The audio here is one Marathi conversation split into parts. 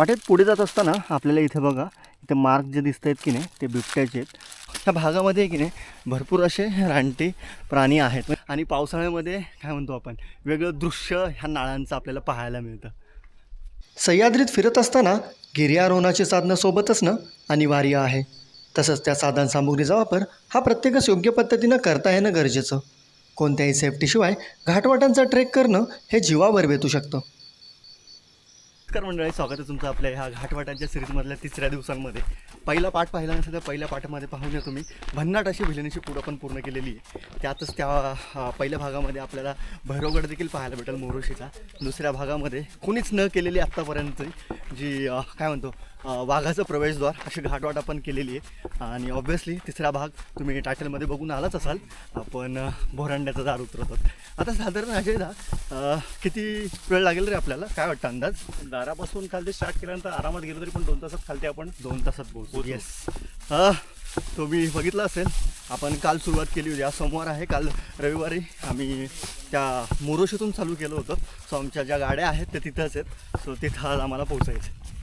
वाटेत पुढे जात असताना आपल्याला इथे बघा इथे मार्क जे दिसत आहेत की नाही ते बिबट्याचे आहेत. ह्या भागामध्ये की नाही भरपूर असे रानटी प्राणी आहेत. आणि पावसाळ्यामध्ये काय म्हणतो आपण वेगळं दृश्य ह्या नाळांचं आपल्याला पाहायला मिळतं. सह्याद्रीत फिरत असताना गिर्यारोहणाची साधनं सोबतच ना अनिवार्य आहे. तसंच त्या साधन सामुग्रीचा वापर हा प्रत्येकच योग्य पद्धतीनं करता येणं गरजेचं. कोणत्याही सेफ्टीशिवाय घाटवाटांचा ट्रेक करणं हे जीवावर बेतू शकतं. नमस्कार मंडळी स्वागत आहे तुमचं आपल्या ह्या घाटवाटांच्या सिरीजमधल्या तिसऱ्या दिवसांमध्ये. पहिला पाठ पाहिला नसेल तर पहिल्या पाठामध्ये पाहून या तुम्ही. भन्नाट अशी भिलनीची पुढं पण पूर्ण केलेली आहे. त्यातच त्या पहिल्या भागामध्ये आपल्याला भैरवगड देखील पाहायला भेटेल मोरोशीचा. दुसऱ्या भागामध्ये कुणीच न केलेली आत्तापर्यंत जी काय म्हणतो वाघाचं प्रवेशद्वार अशी घाटवाट आपण केलेली आहे. आणि ऑब्व्हियसली तिसरा भाग तुम्ही टायटलमध्ये बघून आलाच असाल. आपण अं, बोरांड्याचा दार उतरवतो आता साधारण अजय दा किती वेळ लागेल रे आपल्याला? काय वाटतं अंदाज? दारापासून खालती स्टार्ट केल्यानंतर आरामात गेलो तरी पण दोन तासात खालती आपण दोन तासात पोहोचू. येस तुम्ही बघितलं असेल आपण काल सुरुवात केली होती. आज सोमवार आहे. काल रविवारी आम्ही त्या मोरोशीतून चालू केलं होतं. सो आमच्या ज्या गाड्या आहेत त्या तिथंच आहेत. सो तिथं आज आम्हाला पोचायचं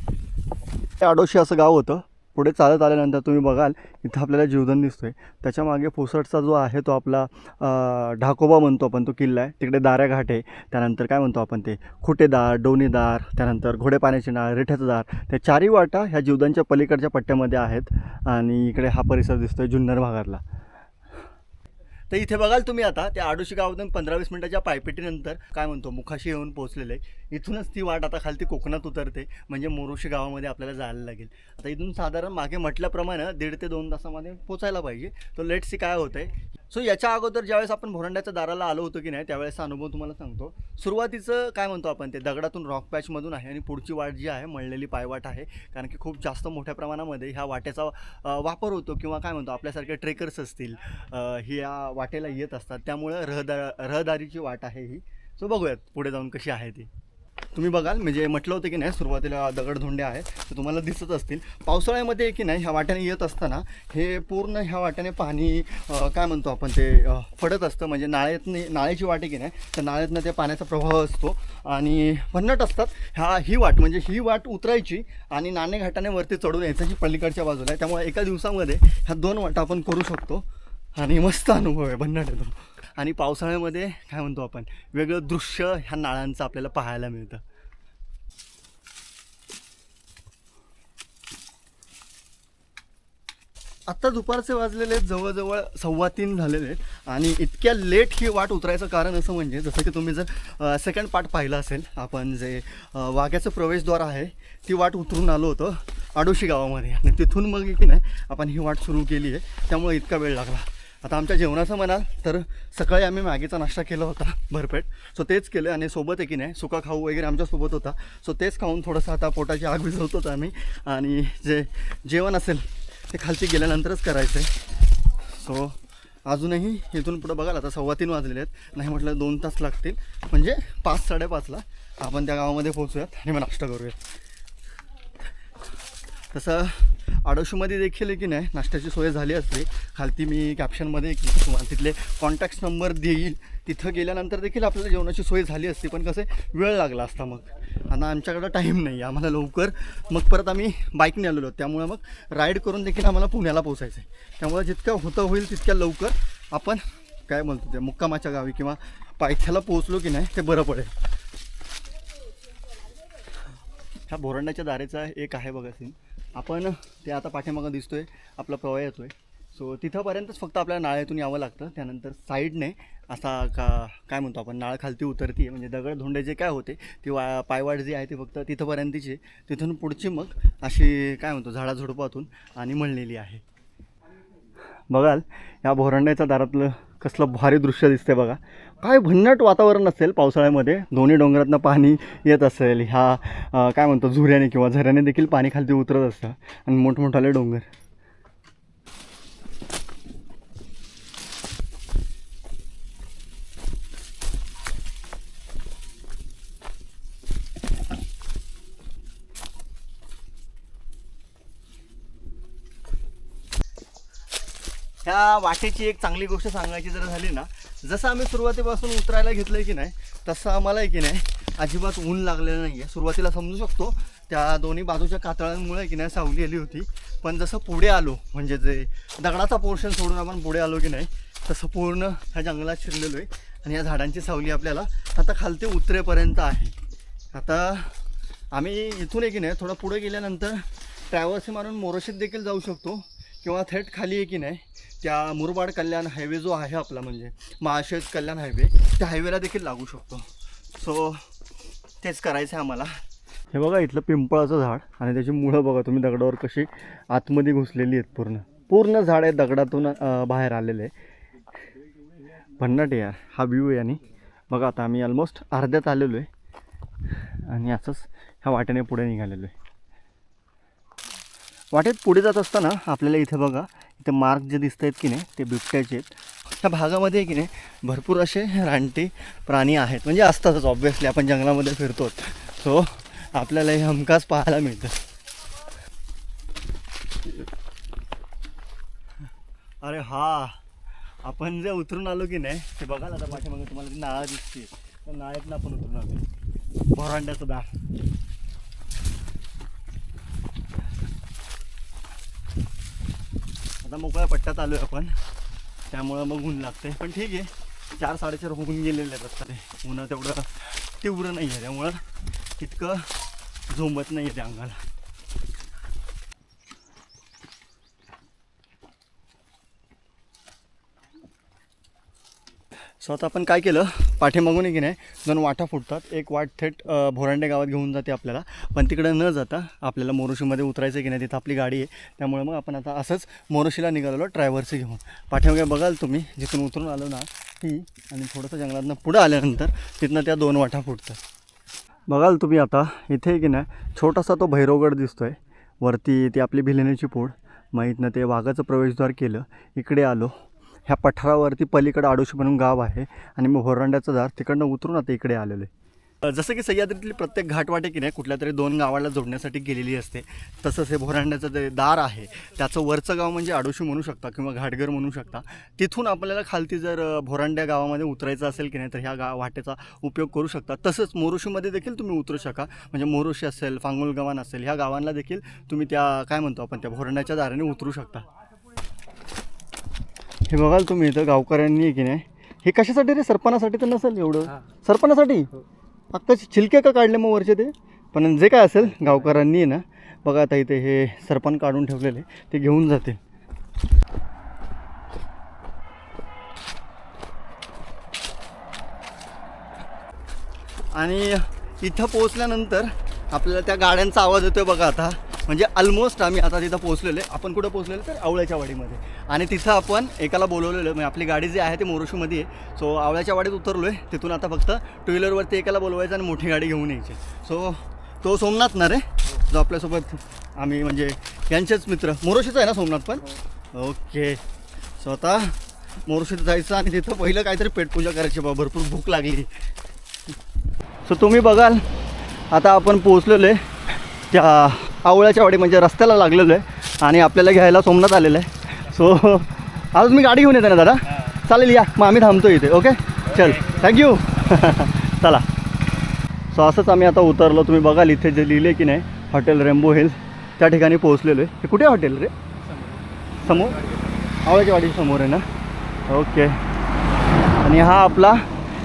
आडोशी असं गाव होतं. पुढे चालत आल्यानंतर तुम्ही बघाल इथं आपल्याला जीवधन दिसतो आहे त्याच्यामागे पोसटचा जो आहे तो आपला ढाकोबा म्हणतो आपण तो किल्ला आहे. तिकडे दाऱ्या घाट आहे. त्यानंतर काय म्हणतो आपण ते? खुटेदार डोणीदार त्यानंतर घोडे पाण्याचे नाळ रिठ्याचं दार. त्या चारही वाटा ह्या जीवदांच्या पलीकडच्या पट्ट्यामध्ये आहेत. आणि इकडे हा परिसर दिसतो आहे जुन्नर भागातला. तर इथे बघाल तुम्ही आता त्या आडोशी गावातून पंधरा वीस मिनिटाच्या पायपेटीनंतर काय म्हणतो मुखाशी येऊन पोहोचलेलं. आहे इथूनच ती वाट आता खालती कोकणात उतरते. म्हणजे मोरोशी गावामध्ये आपल्याला जायला लागेल. आता इथून साधारण मागे म्हटल्याप्रमाणे दीड ते दोन तासामध्ये पोचायला पाहिजे. तर लेट सी काय होतं आहे सो याच्या अगोदर ज्यावेळेस आपण भोरंड्याच्या दाराला आलो होतो की नाही त्यावेळेसचा अनुभव तुम्हाला सांगतो. सुरुवातीचं काय म्हणतो आपण ते? दगडातून रॉक पॅचमधून आहे आणि पुढची वाट जी आहे मळलेली पायवाट आहे. कारण की खूप जास्त मोठ्या प्रमाणामध्ये ह्या वाटेचा वापर होतो किंवा काय म्हणतो आपल्यासारखे ट्रेकर्स असतील ह्या ही या वाटेला येत असतात. त्यामुळं रहदा रहदारीची वाट आहे ही. सो बघूयात पुढे जाऊन कशी आहे ती. तुम्ही बघाल म्हणजे म्हटलं होतं की नाही सुरुवातीला दगडधोंडे आहेत तर तुम्हाला दिसत असतील. पावसाळ्यामध्ये की नाही ह्या वाट्याने येत असताना हे पूर्ण ह्या वाट्याने पाणी काय म्हणतो आपण ते पडत फडत असतं. म्हणजे नाळ्यातनी नाळ्याची वाट आहे की नाही तर नाळ्यातनं त्या पाण्याचा प्रवाह असतो. आणि भन्नट असतात. ह्या ही वाट म्हणजे ही वाट उतरायची आणि नाणे घाटाने वरती चढून यायचं जी पलीकडच्या बाजूला आहे. त्यामुळे एका दिवसामध्ये ह्या दोन वाटा आपण करू शकतो. आणि मस्त अनुभव आहे भन्नट येतो आणि पावसाळ्यामध्ये काय म्हणतो आपण वेगळं दृश्य ह्या नाळांचं आपल्याला पाहायला मिळतं. आत्ता दुपारचे वाजलेले आहेत जवळजवळ सव्वा तीन झालेले आहेत आणि इतक्या लेट ही वाट उतरायचं कारण असं म्हणजे जसं की तुम्ही जर सेकंड पार्ट पाहिला असेल आपण जे वाघ्याचं प्रवेशद्वार आहे ती वाट उतरून आलो होतो आडोशी गावामध्ये. आणि तिथून मग की नाही आपण ही वाट सुरू केली आहे. त्यामुळे इतका वेळ लागला. आता आमच्या जेवणाचं म्हणाल तर सकाळी आम्ही मॅगीचा नाश्ता केला होता भरपेट. सो तेच केलं आणि सोबत आहे की नाही सुका खाऊ वगैरे आमच्यासोबत होता. सो तेच खाऊन थोडंसं आता पोटाची आग विझवत होतो आम्ही. आणि जे जेवण असेल ते खालती गेल्यानंतरच करायचं आहे सो अजूनही इथून पुढं बघाल आता सव्वा तीन वाजलेले आहेत. नाही म्हटलं दोन तास लागतील. म्हणजे पाच साडेपाचला आपण त्या गावामध्ये पोहोचूयात आणि मग नाश्ता करूयात. तसं आडोशीमध्ये देखील की नाही नाश्त्याची सोय झाली असते खालती मी कॅप्शनमध्ये तुम्हाला तिथले कॉन्टॅक्ट नंबर देईल. तिथं गेल्यानंतर देखील आपल्याला जेवणाची सोय झाली असते पण कसं आहे, वेळ लागला असता मग. आणि आमच्याकडं टाईम नाही आम्हाला लवकर. मग परत आम्ही बाईकने आलेलो त्यामुळे मग राईड करून देखील आम्हाला पुण्याला पोचायचं आहे त्यामुळे जितकं होतं होईल तितक्या लवकर आपण काय म्हणतो ते मुक्कामाच्या गावी किंवा पायथ्याला पोहोचलो की नाही ते बरं पडेल. ह्या बोरंडाच्या दारेचा एक आहे बघा सीन आपण ते आता पाठीमागं दिसतोय आपला प्रवाह येतोय. सो तिथंपर्यंतच फक्त आपल्याला नाळ्यातून यावं लागतं. त्यानंतर साईडने असा का काय म्हणतो आपण नाळ खालती उतरती म्हणजे दगड धोंडे जे काय होते ती वा पायवाट जी आहे ती फक्त तिथंपर्यंतची आहे. तिथून पुढची मग अशी काय म्हणतो झाडाझुडपातून आणि मळलेली आहे. बघाल या भोरंड्याच्या दारातलं कसलं भारी दृश्य दिसते बघा. काय भन्नाट वातावरण असेल पावसाळ्यामध्ये. दोन्ही डोंगरातनं पाणी येत असेल. ह्या काय म्हणतो झुऱ्याने किंवा झऱ्याने देखील पाणी खालती उतरत असतं. आणि मोठमोठाले डोंगर. या वाटेची एक चांगली गोष्ट सांगायची जर झाली ना जसं आम्ही सुरुवातीपासून उतरायला घेतलं की नाही तसं आम्हाला आहे की नाही अजिबात ऊन लागलेलं नाही आहे सुरुवातीला समजू शकतो त्या दोन्ही बाजूच्या कातळांमुळे की नाही सावली आली होती. पण जसं पुढे आलो म्हणजे जे दगडाचा पोर्शन सोडून आपण पुढे आलो की नाही तसं पूर्ण ह्या जंगलात शिरलेलो आहे आणि या झाडांची सावली आपल्याला आता खालते उतरेपर्यंत आहे. आता आम्ही इथून आहे की नाही थोडं पुढे गेल्यानंतर ट्रॅव्हल्स मारून मोरोशीत देखील जाऊ शकतो. किंवा थेट खाली आहे की नाही त्या मुरबाड कल्याण हायवे जो आहे आपला म्हणजे महाशेज कल्याण हायवे त्या हायवेला देखील लागू शकतो. सो तेच करायचं आहे आम्हाला. हे बघा इथलं पिंपळाचं झाड आणि त्याची मुळं बघा तुम्ही दगडावर कशी आतमध्ये घुसलेली आहेत पूर्ण. पूर्ण झाड आहे दगडातून बाहेर आलेले आहे. भन्नाट यार हा व्ह्यू आहे आणि बघा आता आम्ही ऑलमोस्ट अर्ध्यात आलेलो आहे. आणि असंच ह्या वाटेने पुढे निघालेलो आहे. वाटेत पुढे जात असताना आपल्याला इथे बघा इथे मार्क जे दिसत आहेत की नाही ते बिबट्याचे आहेत. ह्या भागामध्ये की नाही भरपूर असे रानटी प्राणी आहेत. म्हणजे असतातच ऑब्व्हियसली आपण जंगलामध्ये फिरतो सो आपल्याला हे हमखास पाहायला मिळतं. अरे हा आपण जे उतरून आलो की नाही ते बघाल आता पाठीमागे तुम्हाला ती नाळं दिसते त्या नाळ्यातनं आपण उतरून आलो भोरांड्याचं दार. आता मोकळ्या पट्ट्यात आलो आहे आपण. त्यामुळं मग ऊन लागते पण ठीक आहे. चार साडेचार होऊन गेलेले आहेत आता ते. ऊन तेवढं तीव्र नाही आहे त्यामुळं तितकं झोंबत नाही आहे त्या अंगाला. सो आता आपण काय केलं? पाठीमागून आहे की नाही दोन वाटा फुटतात. एक वाट थेट भोरांडे गावात घेऊन जाते आपल्याला. पण तिकडे न जाता आपल्याला मोरोशीमध्ये उतरायचं की नाही तिथं आपली गाडी आहे. त्यामुळे मग आपण आता असंच मोरोशीला निघालेलो ड्रायव्हरचं घेऊन. पाठीमागे बघाल तुम्ही जिथून उतरून आलो ना ती आणि थोडंसं जंगलातनं पुढं आल्यानंतर तिथनं त्या दोन वाटा फुटतात. बघाल तुम्ही आता इथे की नाही छोटासा तो भैरवगड दिसतो आहे वरती ती आपली भिलेण्याची पोड. मग इथनं ते वाघाचं प्रवेशद्वार केलं. इकडे आलो. ह्या पठारावरती पलीकडं आडोशी म्हणून गाव आहे आणि मग होरांड्याचं दार तिकडनं उतरून आता इकडे आलेलो आहे. जसं की सह्याद्रीतली प्रत्येक घाटवाटे की नाही कुठल्या तरी दोन गावाला जोडण्यासाठी गेलेली असते. तसंच हे भोरांड्याचं जे दार आहे त्याचं वरचं गाव म्हणजे आडोशी म्हणू शकता किंवा घाटघर म्हणू शकता. तिथून आपल्याला खालती जर भोरांड्या गावामध्ये उतरायचं असेल की नाही तर ह्या गा वाटेचा उपयोग करू शकता. तसंच मोरोशीमध्ये देखील तुम्ही उतरू शका. म्हणजे मोरोशी असेल फांगुलगव्हाण असेल ह्या गावांना देखील तुम्ही त्या काय म्हणतो आपण त्या भोरांड्याच्या दाराने उतरू शकता. हे बघाल तुम्ही इथं गावकऱ्यांनी की नाही? हे कशासाठी रे? सरपणासाठी तर नसेल एवढं. सरपणासाठी? फक्त छिलके का काढले मग वरचे ते? पण जे काय असेल गावकऱ्यांनी आहे ना बघा आता इथे हे सरपण काढून ठेवलेले ते घेऊन जातील. आणि इथं पोहोचल्यानंतर आपल्याला त्या गाड्यांचा आवाज येतोय बघा आता. म्हणजे ऑलमोस्ट आम्ही आता तिथं पोहोचलेलो आहे. आपण कुठं पोहोचलेलो तर आवळ्याच्या वाडीमध्ये. आणि तिथं आपण एकाला बोलवलेलं आहे. म्हणजे आपली गाडी जी आहे ती मोरोशीमध्ये आहे. सो आवळ्याच्या वाडीत उतरलो आहे तिथून आता फक्त टू व्हीलरवरती एकाला बोलवायचं आणि मोठी गाडी घेऊन यायची. सो तो सोमनाथ ना रे? जो आपल्यासोबत आम्ही म्हणजे यांचेच मित्र. मोरोशीचा आहे ना सोमनाथ पण? ओके सो आता मोरोशीत जायचं आणि तिथं पहिलं काहीतरी पेटपूजा करायची. बा भरपूर भूक लागली. सो तुम्ही बघाल. आता आपण पोहोचलेलो आहे त्या आवळ्याच्या वाडी म्हणजे रस्त्याला लागलेलो आहे आणि आपल्याला घ्यायला सोमनाथ आलेलं आहे. सो आज मी गाडी घेऊन येते ना दादा? चालेल या. मग आम्ही थांबतो इथे ओके चल. थँक्यू चला. सो असंच आम्ही आता उतरलो. तुम्ही बघाल इथे जे लिहिले की नाही हॉटेल रेम्बो हिल्स. त्या ठिकाणी पोहोचलेलो आहे. हे कुठे हॉटेल रे? समोर. आवळ्याच्या वाडी समोर आहे ना? ओके आणि हा आपला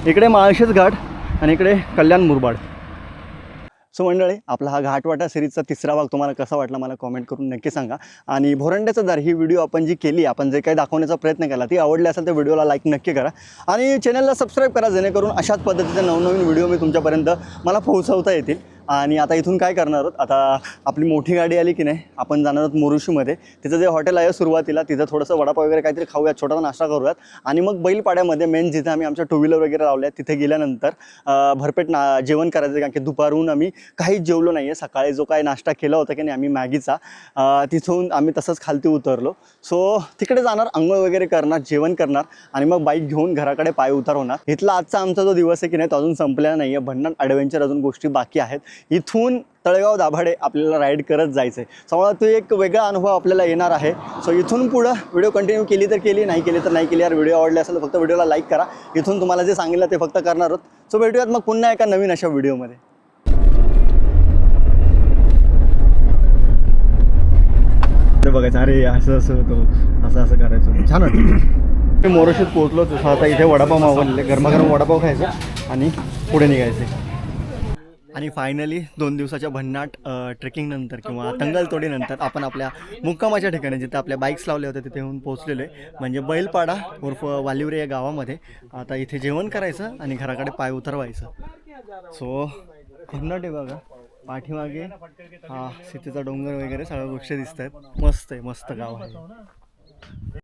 इकडे माळशेज घाट आणि इकडे कल्याण मुरबाड. सो मंडळी आपला हा घाटवाटा सिरीजचा तिसरा भाग तुम्हाला कसा वाटला मला कॉमेंट करून नक्की सांगा. आणि भोरंड्याचं दर ही व्हिडिओ आपण जी केली आपण जे काही दाखवण्याचा प्रयत्न केला ती आवडली असेल तर व्हिडिओला लाईक नक्की करा. आणि चॅनलला सबस्क्राईब करा जेणेकरून अशाच पद्धतीचे नवनवीन व्हिडिओ मी तुमच्यापर्यंत मला पोहोचवता येतील. आणि आता इथून काय करणार आहोत? आता आपली मोठी गाडी आली की नाही आपण जाणार आहोत मोरुशीमध्ये. तिथं जे हॉटेल आहे सुरुवातीला तिथं थोडंसं वडापाव वगैरे काहीतरी खाऊयात छोटासा नाश्ता करूयात. आणि मग बैलपाड्यामध्ये मेन जिथे आम्ही आमच्या टू व्हीलर वगैरे लावल्या तिथे गेल्यानंतर भरपेट ना जेवण करायचं कारण की दुपारहून आम्ही काहीच जेवलो नाही आहे सकाळी जो काय नाश्ता केला होता की नाही आम्ही मॅगीचा तिथून आम्ही तसंच खालती उतरलो. सो तिकडे जाणार आंघोळ वगैरे करणार जेवण करणार आणि मग बाईक घेऊन घराकडे पाय उतार होणार इथला आजचा आमचा जो दिवस आहे की नाही तो अजून संपलेला नाही आहे भन्नाट ॲडव्हेंचर अजून गोष्टी बाकी आहेत. इथून तळेगाव दाभाडे आपल्याला राईड करत जायचं आहे त्यामुळे तो एक वेगळा अनुभव आपल्याला येणार आहे. सो इथून पुढं व्हिडिओ कंटिन्यू केली तर केली नाही केली तर नाही केली. यार व्हिडिओ आवडले असेल फक्त व्हिडिओला लाईक करा. इथून तुम्हाला जे सांगितलं ते फक्त करणार आहोत. सो भेटूयात मग पुन्हा एका नवीन अशा व्हिडिओमध्ये बघायचं अरे असं असं होतं असं असं करायचं. छान मी मोरशीत पोहोचलो तसं आता इथे वडापाव मागवले गरमागरम वडापाव खायचा आणि पुढे निघायचे. आणि फायनली दोन दिवसाच्या भन्नाट ट्रेकिंग नंतर किंवा तंगलतोडीनंतर आपण आपल्या मुक्कामाच्या ठिकाणी जिथे आपल्या बाईक्स लावल्या होत्या तिथे येऊन पोहोचलेलो आहे. म्हणजे बैलपाडा उर्फ वालिवरे या गावामध्ये. आता इथे जेवण करायचं आणि घराकडे पाय उतरवायचं. सो भन्नाट आहे बघा. पाठीमागे हा सिटीचा डोंगर वगैरे सगळ्या गोष्टी दिसत आहेत मस्त आहे मस्त गाव आहे.